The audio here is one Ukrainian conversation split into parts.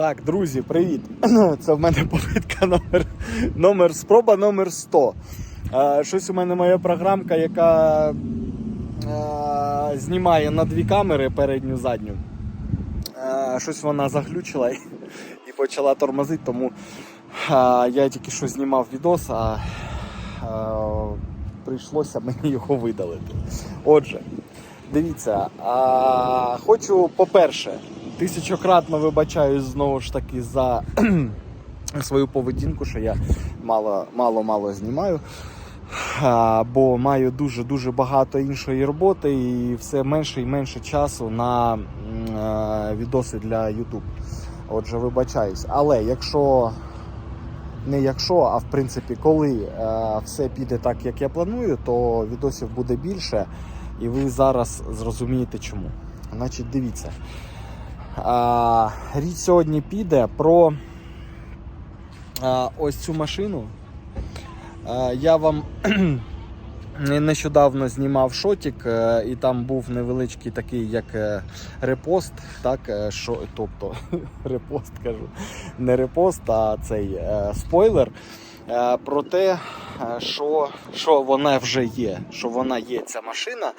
Так, друзі, привіт. Це в мене попитка номер, номер спроба номер 100. Е, щось у мене моя програмка, яка е, знімає на дві камери передню задню. Е, щось вона заглючила і, і почала тормозити, тому е, я тільки що знімав відос, а е, прийшлося мені його видалити. Отже, дивіться, а, хочу, по-перше, тисячократно вибачаюсь знову ж таки за свою поведінку, що я мало-мало знімаю. Бо маю дуже-дуже багато іншої роботи і все менше і менше часу на е, відоси для YouTube. Отже, вибачаюсь. Але якщо не якщо, а в принципі, коли е, все піде так, як я планую, то відосів буде більше, і ви зараз зрозумієте чому. Значить, дивіться. Річ сьогодні піде про ось цю машину. Я вам нещодавно знімав шотик, е, і там був невеличкий такий, як е, репост. Так, е, що, тобто репост кажу, не репост, а цей е, спойлер. е, Про те, е, що, що вона вже є, що вона є ця машина.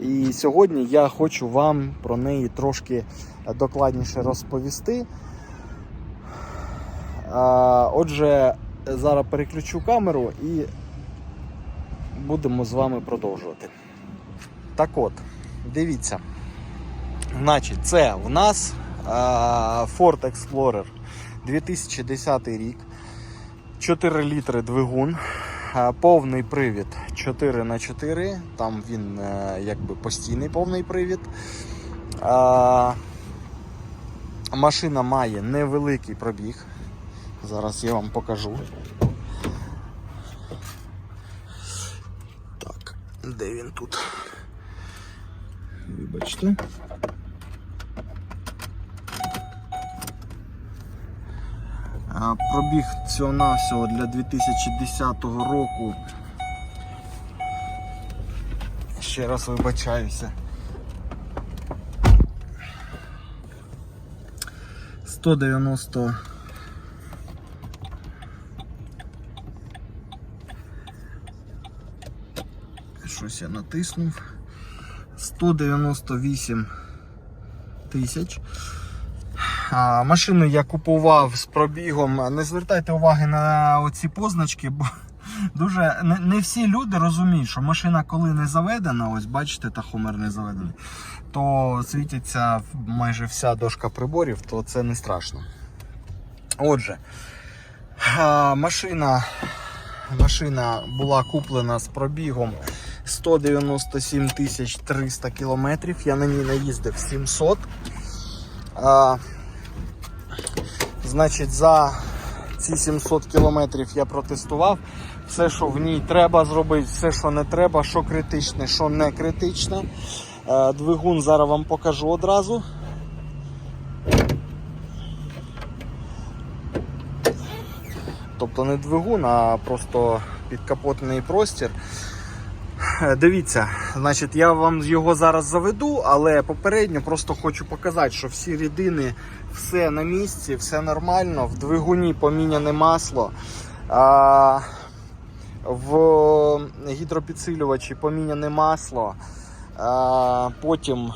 І сьогодні я хочу вам про неї трошки докладніше розповісти. Отже, зараз переключу камеру і будемо з вами продовжувати. Так от, дивіться. Значить, це в нас Ford Explorer 2010 рік. 4 літри двигун, повний привід 4 на 4 там він е, якби постійний повний привід. Машина має невеликий пробіг. Зараз я вам покажу. Так, де він тут? Вибачте. Пробіг цього навсього для 2010 року. Ще раз вибачаюся. 190 Щось я натиснув. 198 тисяч. Машину я купував з пробігом. Не звертайте уваги на оці позначки, бо дуже не всі люди розуміють, що машина, коли не заведена, ось бачите, тахомер не заведений, то світиться майже вся дошка приборів, то це не страшно. Отже, машина, машина була куплена з пробігом 197 тисяч 300 кілометрів. Я на ній наїздив 700. А, значить, за ці 700 кілометрів я протестував. Все, що в ній треба зробити, все, що не треба, що критичне, що не критичне. Е, Двигун зараз вам покажу одразу. Тобто не двигун, а просто підкапотний простір. Е, Дивіться, значить, я вам його зараз заведу, але попередньо просто хочу показати, що всі рідини, все на місці, все нормально. В двигуні поміняне масло. А, в гідропідсилювачі поміняне масло. Потім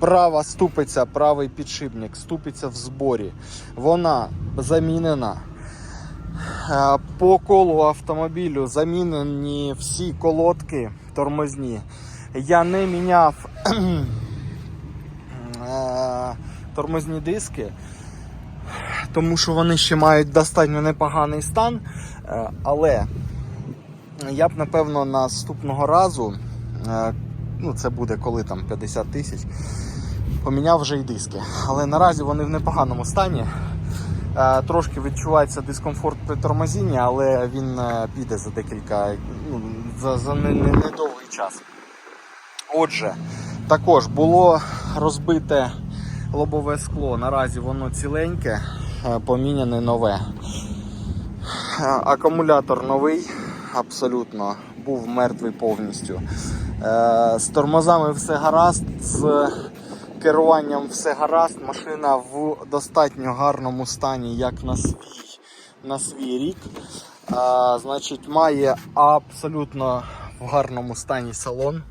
права ступиця, правий підшипник, ступиця в зборі. Вона замінена. По колу автомобілю замінені всі колодки тормозні. Я не міняв тормозні диски, тому що вони ще мають достатньо непоганий стан. Але я б напевно наступного разу, е, ну це буде коли там 50 тисяч, поміняв вже й диски. Але наразі вони в непоганому стані. Е, Трошки відчувається дискомфорт при тормозінні, але він е, піде за декілька, ну, за, за не- не- недовгий час. Отже, також було розбите лобове скло. Наразі воно ціленьке, поміняне нове. Акумулятор новий, абсолютно, був мертвий повністю. Е, З тормозами все гаразд, з керуванням все гаразд. Машина в достатньо гарному стані, як на свій, на свій рік. А, значить, має абсолютно в гарному стані салон.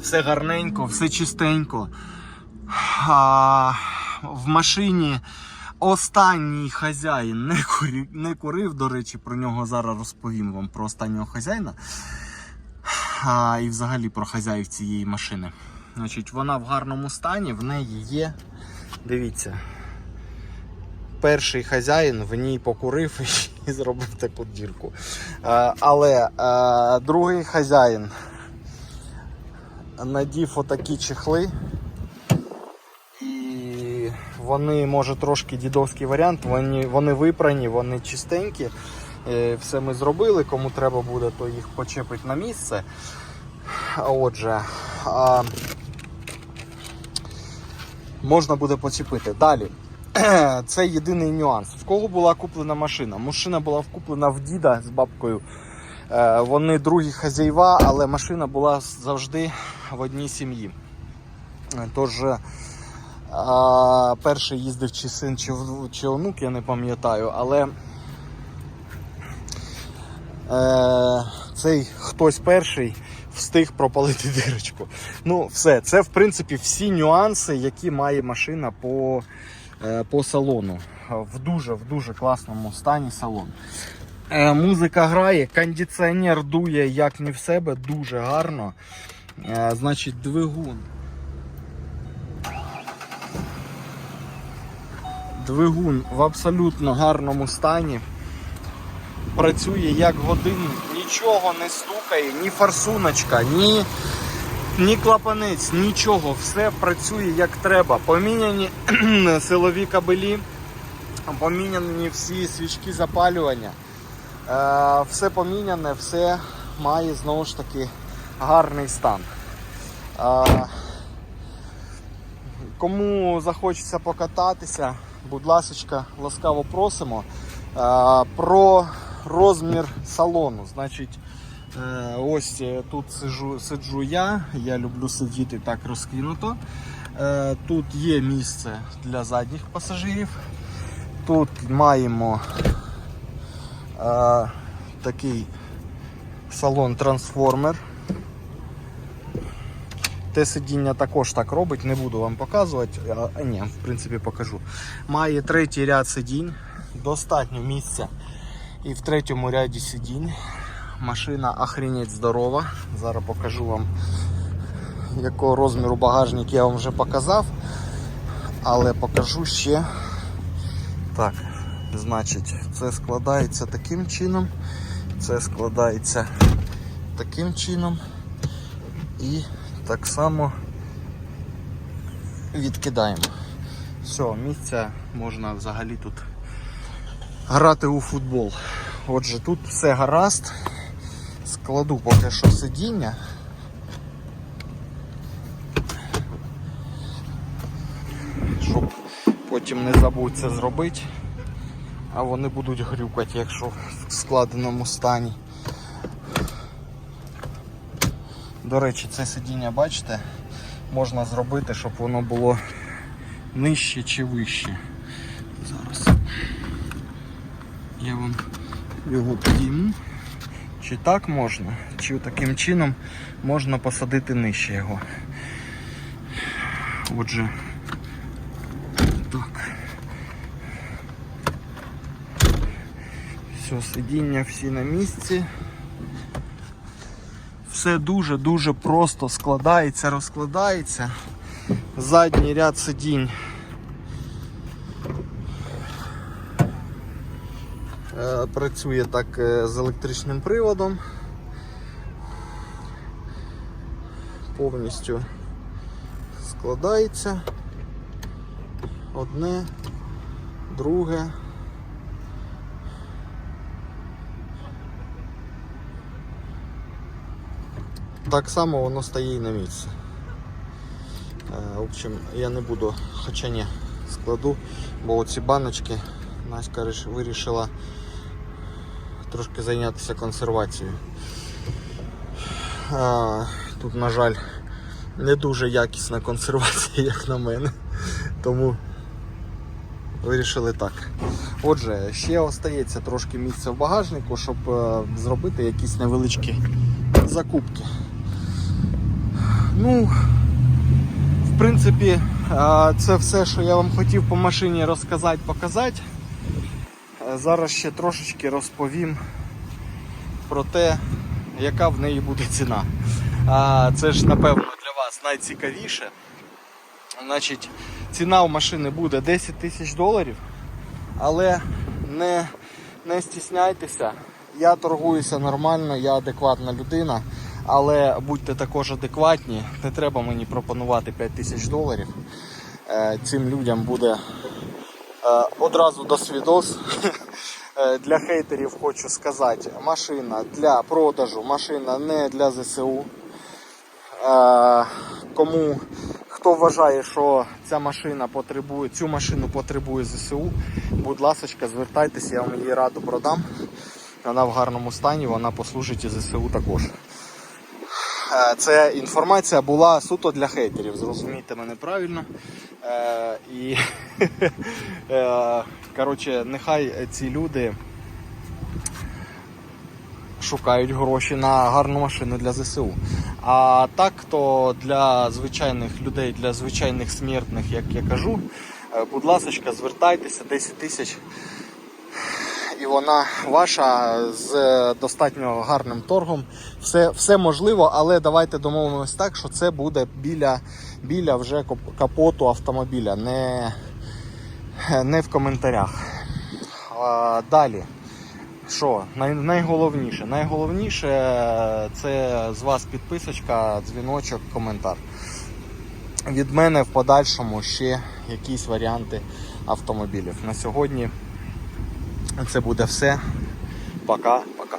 Все гарненько, все чистенько. А, в машині останній хазяїн не курив, не курив. До речі, про нього зараз розповім вам про останнього хазяїна. А, і взагалі про хазяїв цієї машини. Значить, вона в гарному стані, в неї є. Дивіться. Перший хазяїн в ній покурив і зробив таку дірку. Е, але е, другий хазяїн надів отакі чехли. Вони, може, трошки дідовський варіант, вони, вони випрані, вони чистенькі. Е, Все ми зробили, кому треба буде, то їх почепить на місце. Отже, а, можна буде почепити. Далі. Це єдиний нюанс. В кого була куплена машина? Машина була куплена в діда з бабкою. Е, Вони другі хазяїва, але машина була завжди в одній сім'ї. Е, Тож а, перший їздив чи син, чи, чи онук, я не пам'ятаю, але е, цей хтось перший встиг пропалити дирочку. Ну, все, це в принципі всі нюанси, які має машина по, е, по салону. В дуже в дуже класному стані салон. Е, музика грає, кондиціонер дує як не в себе, дуже гарно. Е, значить, двигун. Двигун в абсолютно гарному стані. Працює як годинник, нічого не стукає, ні форсуночка, ні, ні клапанець, нічого. Все працює як треба. Поміняні силові кабелі, поміняні всі свічки запалювання. Е, все поміняне, все має знову ж таки гарний стан. Е, Кому захочеться покататися, будь ласка, ласкаво просимо. Про розмір салону. Значить, е, ось е, тут сиджу, сиджу я. Я люблю сидіти так розкинуто. Е, Тут є місце для задніх пасажирів. Тут маємо такий салон трансформер. Те сидіння також так робить, не буду вам показувати. А, ні, в принципі покажу. Має третій ряд сидінь, достатньо місця і в третьому ряді сидінь. Машина охренеть здорова. Зараз покажу вам, якого розміру багажник я вам вже показав. Але покажу ще. Так, значить, це складається таким чином, це складається таким чином. І так само відкидаємо. Все, місця можна взагалі тут грати у футбол. Отже, тут все гаразд. Складу поки що сидіння. Щоб потім не забудь це зробити. А вони будуть грюкати, якщо в складеному стані. До речі, це сидіння, бачите, можна зробити, щоб воно було нижче чи вище. Зараз я вам його підійму. Чи так можна, чи таким чином можна посадити нижче його. Отже, так. Все, сидіння всі на місці. Все дуже-дуже просто складається, розкладається. Задній ряд сидінь. Е, Працює так е, з електричним приводом. Повністю складається. Одне, друге. Так само воно стає і на місці. Е, В общем, я не буду, хоча ні, складу, бо оці баночки Наська вирішила трошки зайнятися консервацією. Е, Тут, на жаль, не дуже якісна консервація, як на мене. Тому вирішили так. Отже, ще остається трошки місця в багажнику, щоб е, зробити якісь невеличкі закупки. Ну, в принципі, це все, що я вам хотів по машині розказати, показати. Е, Зараз ще трошечки розповім про те, яка в неї буде ціна. Це ж напевно для вас найцікавіше. Значить, ціна у машини буде 10 тисяч доларів, але не, не стісняйтеся. Я торгуюся нормально, я адекватна людина, але будьте також адекватні. Не треба мені пропонувати 5 тисяч доларів. Е, Цим людям буде Е, Одразу до свідос. Е, Для хейтерів хочу сказати, машина для продажу, машина не для ЗСУ. Кому хто вважає, що ця машина потребує, цю машину потребує ЗСУ, будь ласка, звертайтеся, я вам її раду продам. Вона в гарному стані, вона послужить і ЗСУ також. Е, Це інформація була суто для хейтерів, зрозумійте мене правильно. Е, і е, коротше, нехай ці люди шукають гроші на гарну машину для ЗСУ. А так, то для звичайних людей, для звичайних смертних, як я кажу, е, будь ласка, звертайтеся 10 тисяч і вона ваша з достатньо гарним торгом. Все, все можливо, але давайте домовимось так, що це буде біля, біля вже капоту автомобіля, не, не в коментарях. А, далі. Що, най, найголовніше? Найголовніше це з вас підписочка, дзвіночок, коментар. Від мене в подальшому ще якісь варіанти автомобілів. На сьогодні це буде все. Пока-пока.